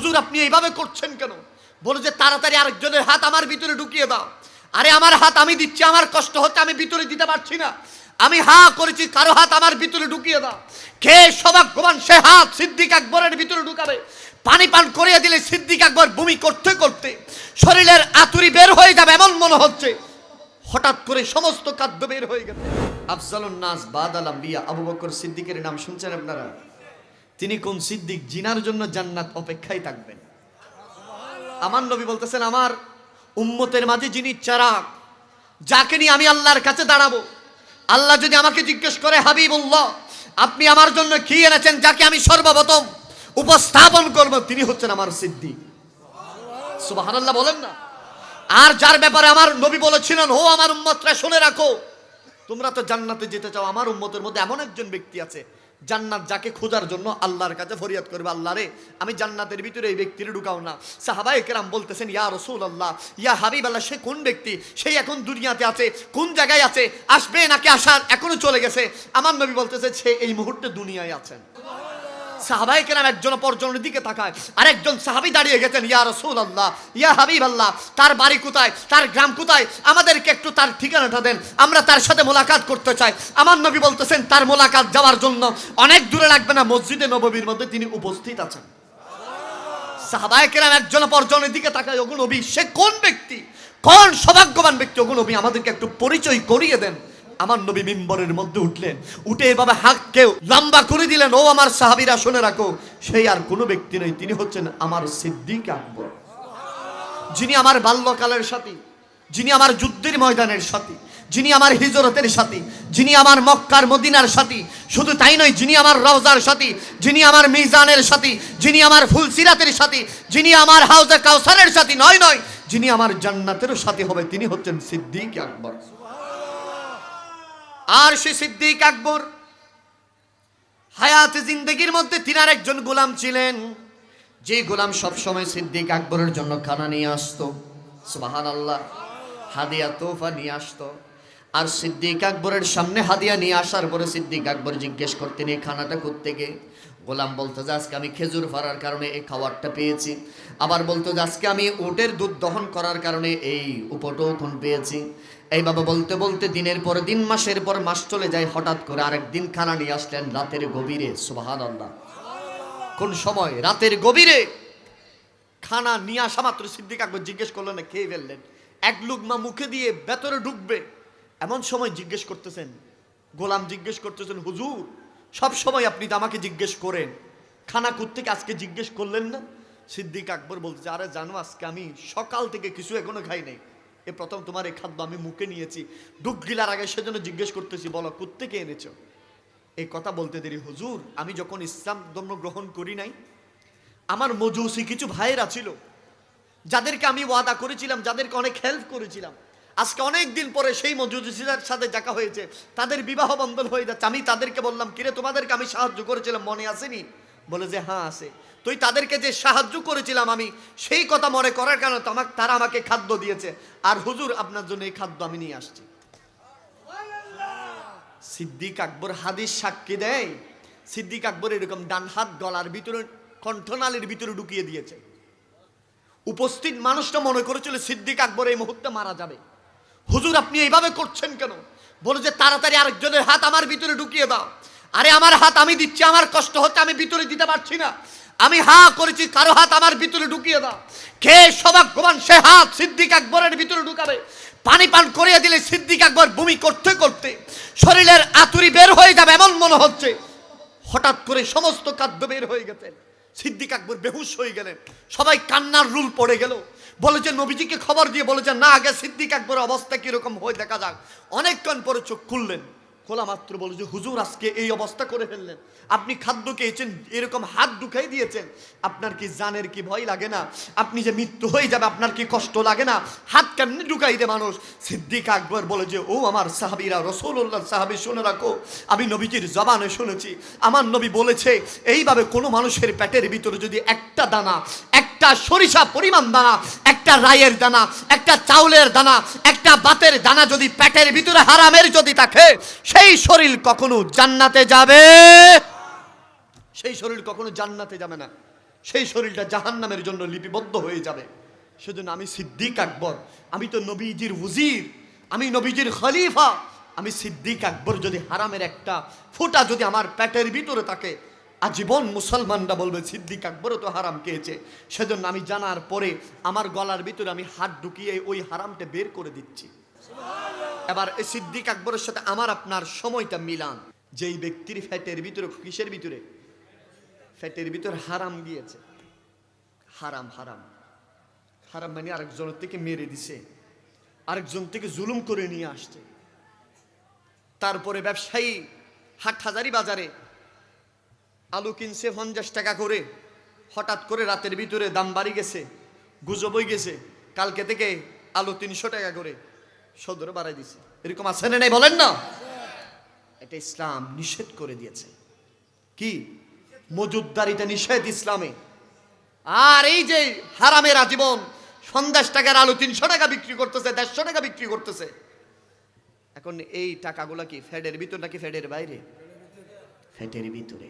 হুজুর, আপনি এইভাবে করছেন কেন? বলে যে তাড়াতাড়ি আরেকজনের হাত আমার ভিতরে ঢুকিয়ে দাও। আরে, আমার হাত আমি দিচ্ছি, আমার কষ্ট হচ্ছে, আমি ভিতরে দিতে পারছি না। আমি হা করেছি, কারও হাত আমার ভিতরে ঢুকিয়ে দাও। কে সৌভাগ্যবান, সে হাত সিদ্দিক আকবরের ভিতরে ঢুকাবে। পানি পান করিয়ে দিলে সিদ্দিক আকবর বমি করতে করতে শরীরের আতুরি বের হয়ে যাবে এমন মনে হচ্ছে, হঠাৎ করে সমস্ত খাদ্য বের হয়ে গেছে। আফজালুন নাস বাদ আলাম বিয়া আবু বকর সিদ্দিকের নাম শুনছেন আপনারা? তিনি কোন সিদ্দিক জিনার জন্য জান্নাত অপেক্ষায় থাকবেন। আমার নবী বলতেছেন, আমার উম্মতের মাঝে যিনি চারাক, যাকে নিয়ে আমি আল্লাহর কাছে দাঁড়াবো, আল্লাহ যদি আমাকে জিজ্ঞেস করে, হাবিবুল্লাহ, আপনি আমার জন্য কি এনেছেন যাকে আমি সর্বপ্রথম উপস্থাপন করব? তিনি হচ্ছেন আমার সিদ্দিক। সুবহানাল্লাহ বলেন না। আর যার ব্যাপারে আমার নবী বলেছিলেন ও আমার উম্মতরা শুনে রাখো। তোমরা তো জান্নাতে যেতে চাও। আমার উম্মতের মধ্যে এমন একজন ব্যক্তি আছে জান্নাত যাকে খোঁজার জন্য আল্লাহর কাছে ফরিয়াদ করবে, আল্লাহ রে, আমি জান্নাতের ভিতরে এই ব্যক্তির ঢুকাও না। সাহাবা একরাম বলতেছেন, ইয়া রসুল আল্লাহ ইয়া হাবিব আল্লাহ সে কোন ব্যক্তি? সেই এখন দুনিয়াতে আছে, কোন জায়গায় আছে, আসবে নাকি আসার, এখনও চলে গেছে? আমার নবী বলতেছে, সে এই মুহূর্তে দুনিয়ায় আছেন। সাহাবাই কেরাম একজন পরজনের দিকে তাকায়। আরেকজন সাহাবি দাঁড়িয়ে গেছেন, ইয়া রসুল আল্লাহ ইয়া হাবিব আল্লাহ তার বাড়ি কোথায়? তার গ্রাম কোথায়? আমাদেরকে একটু তার ঠিকানাটা দেন, আমরা তার সাথে মোলাকাত করতে চাই। আমার নবী বলতেছেন, তার মোলাকাত যাওয়ার জন্য অনেক দূরে লাগবে না, মসজিদে নববীর মধ্যে তিনি উপস্থিত আছেন। সাহাবাই কেরাম একজন অপরজনের দিকে তাকায়, ওগো নবী, সে কোন ব্যক্তি? কোন সৌভাগ্যবান ব্যক্তি? ওগো নবী, আমাদেরকে একটু পরিচয় করিয়ে দেন। আমার নবী মিম্বরের মধ্যে উঠলেন। উঠে এভাবে হাঁককেও লম্বা করে দিলেন, ও আমার সাহাবীরা, শুনে রাখো, সেই আর কোনো ব্যক্তি নেই, তিনি হচ্ছেন আমার সিদ্দিক আকবর। যিনি আমার বাল্যকালের সাথী, যিনি আমার যুদ্ধের ময়দানের সাথী, যিনি আমার হিজরতের সাথী, যিনি আমার মক্কার মদিনার সাথী, শুধু তাই নয়, যিনি আমার রওজার সাথী, যিনি আমার মিজানের সাথী, যিনি আমার ফুলসিরাতের সাথী, যিনি আমার হাউজে কাউসারের সাথী, নয় নয়, যিনি আমার জান্নাতেরও সাথী হবে, তিনি হচ্ছেন সিদ্দিক আকবর। আর সে সিদ্দিক আকবর। হায়াত জিন্দগির মধ্যে তিনার একজন গোলাম ছিলেন, যে গোলাম সবসময় সিদ্দিক আকবরের জন্য খানা নিয়ে আসতো। সুবাহান আল্লাহ হাদিয়া তোফা নিয়ে আসতো। আর সিদ্দিক আকবরের সামনে হাদিয়া নিয়ে আসার পরে সিদ্দিক আকবর জিজ্ঞেস করতেন এই খানাটা করতে গোলাম বলতো যে, আজকে আমি খেজুর ফাড়ার কারণে এই খাবারটা পেয়েছি। আবার বলতো যে, আজকে আমি উটের দুধ দহন করার কারণে এই উপটোকন পেয়েছি। এইভাবে বলতে বলতে দিনের পর দিন, মাসের পর মাস চলে যায়, হঠাৎ করে আরেক দিন খানা নিয়ে আসলেন রাতের গভীরে সুবাহান আল্লাহ কোন সময়? রাতের গভীরে খানা নিয়ে আসা মাত্র সিদ্দিক আকবর জিজ্ঞেস করলেন না খেয়ে ফেললেন? এক লুকমা মুখে দিয়ে ভেতরে ঢুকবে, এমন সময় জিজ্ঞেস করতেছেন, গোলাম জিজ্ঞেস করতেছেন, হুজুর সব সময় আপনি তো আমাকে জিজ্ঞেস করেন। খানা থেকে আজকে জিজ্ঞেস করলেন না? সিদ্দিক আকবর বলতেছে, আরে জানো, আজকে আমি সকাল থেকে কিছু এখনও খাই নাই। এ প্রথম তোমার এই খাদ্য আমি মুখে নিয়েছি। ডুব গিলার আগে সেজন্য জিজ্ঞেস করতেছি, বলো, কোত্থেকে এনেছো? এই কথা বলতে দেরি। হুজুর, আমি যখন ইসলাম ধর্ম গ্রহণ করি নাই, আমার মজুসি কিছু ভাইয়েরা ছিল। যাদেরকে আমি ওয়াদা করেছিলাম, যাদেরকে অনেক হেল্প করেছিলাম আজকে অনেক দিন পরে সেই মজুসিদের সাথে দেখা হয়েছে। তাদের বিবাহ বন্ধন হয়ে যাচ্ছে। আমি তাদেরকে বললাম, কিরে, তোমাদেরকে আমি সাহায্য করেছিলাম, মনে আসেনি? বলে যে হ্যাঁ আছে। তুই তাদেরকে যে সাহায্য করেছিলাম আমি, সেই কথা মনে করার কারণে তো আমাকে তারা আমাকে খাদ্য দিয়েছে। আর হুজুর, আপনার জন্য এই খাদ্য আমি নিয়ে আসছি। সিদ্দিক আকবর হাদিস সাক্ষী দেয়। সিদ্দিক আকবর এরকম ডান হাত গলার ভিতরে, কণ্ঠনালীর ভিতরে ঢুকিয়ে দিয়েছে। উপস্থিত মানুষটা মনে করেছিল, সিদ্দিক আকবর এই মুহূর্তে মারা যাবে। হুজুর, আপনি এইভাবে করছেন কেন? বলে যে তাড়াতাড়ি আরেকজনের হাত আমার ভিতরে ঢুকিয়ে দাও। আরে, আমার হাত আমি দিচ্ছি, আমার কষ্ট হচ্ছে, আমি ভিতরে দিতে পারছি না। আমি হা করেছি, কারও হাত আমার ভিতরে ঢুকিয়ে দাও। কে সৌভাগ্যবান, সে হাত সিদ্দিক আকবরের ভিতরে ঢুকাবে। পানি পান করিয়ে দিলে সিদ্দিক আকবর বমি করতে করতে শরীরের আতুরি বের হয়ে যাবে এমন মনে হচ্ছে, হঠাৎ করে সমস্ত খাদ্য বের হয়ে গেছে। সিদ্দিক আকবর বেহুশ হয়ে গেলেন। সবাই কান্নার রুল পড়ে গেল। বলে যে নবীজিকে খবর দিয়ে বলে যে না, আগে সিদ্দিক আকবরের অবস্থা কীরকম হয়ে, দেখা যাক। অনেকক্ষণ পরে চোখ খুললেন। খোলা মাত্র বলে যে, হুজুর, আজকে এই অবস্থা করে ফেললেন। আপনি খাদ্য খেয়েছেন, এরকম হাত ঢুকাই দিয়েছেন। আপনার কি জানের কি ভয় লাগে না? আপনি যে মৃত্যু হয়ে যাবে, আপনার কি কষ্ট লাগে না? হাত কেমনি ঢুকাই দে মানুষ? সিদ্দিক আকবর বলে যে, ও আমার সাহাবিরা রসুল্লাহ সাহাবি, শুনে রাখো। আমি নবীজির জবানে শুনেছি। আমার নবী বলেছে, এইভাবে কোনো মানুষের পেটের ভিতরে যদি একটা দানা একটা সরিষা পরিমাণ দানা, একটা রায়ের দানা, একটা চাউলের দানা, একটা বাতের দানা যদি পেটের ভিতরে হারামের যদি থাকে, সেই শরীর কখনো জান্নাতে যাবে? সেই শরীর কখনো জান্নাতে যাবে না। সেই শরীরটা জাহান্নামের জন্য লিপিবদ্ধ হয়ে যাবে। সেজন্য আমি সিদ্দিক আকবর, আমি তো নবীজির উজির, আমি নবীজির খলিফা, আমি সিদ্দিক আকবর যদি হারামের একটা ফোঁটা যদি আমার পেটের ভিতরে থাকে আজীবন মুসলমানরা বলবে, সিদ্দিক আকবরও তো হারাম খেয়েছে। সেজন্য আমি জানার পরে আমার গলার ভিতরে আমি হাত ঢুকিয়ে ওই হারামটা বের করে দিচ্ছি। এবার এই সিদ্দিক আকবরের সাথে আমার আপনার সময়টা মিলান। যেই ব্যক্তির ফ্যাটের ভিতরে, কিসের ভিতরে? ফ্যাটের ভিতরে হারাম গিয়েছে। হারাম হারাম। হারাম মানে আরেকজনের থেকে মেরে দিছে। আরেকজন থেকে জুলুম করে নিয়ে আসছে। তারপরে ব্যবসায়ী হাট হাজারি বাজারে আলু কিনছে পঞ্চাশ টাকা করে। হঠাৎ করে রাতের ভিতরে দাম বাড়ি গেছে গুজবই গেছে। কালকে থেকে আলু তিনশো টাকা করে সদরে বাড়াই দিছে। এরকম আছে না নাই বলেন না? এটা ইসলাম নিষেধ করে দিয়েছে। কি? মজুদদারিটা নিষেধ ইসলামে। আর এই যে হারামের আজীবন, সন্দেশ টাকার আলু তিনশো টাকা বিক্রি করতেছে, দেড়শো টাকা বিক্রি করতেছে। এখন এই টাকাগুলো কি ফ্যাডের ভিতর নাকি ফ্যাডের বাইরে? ফ্যাটের ভিতরে।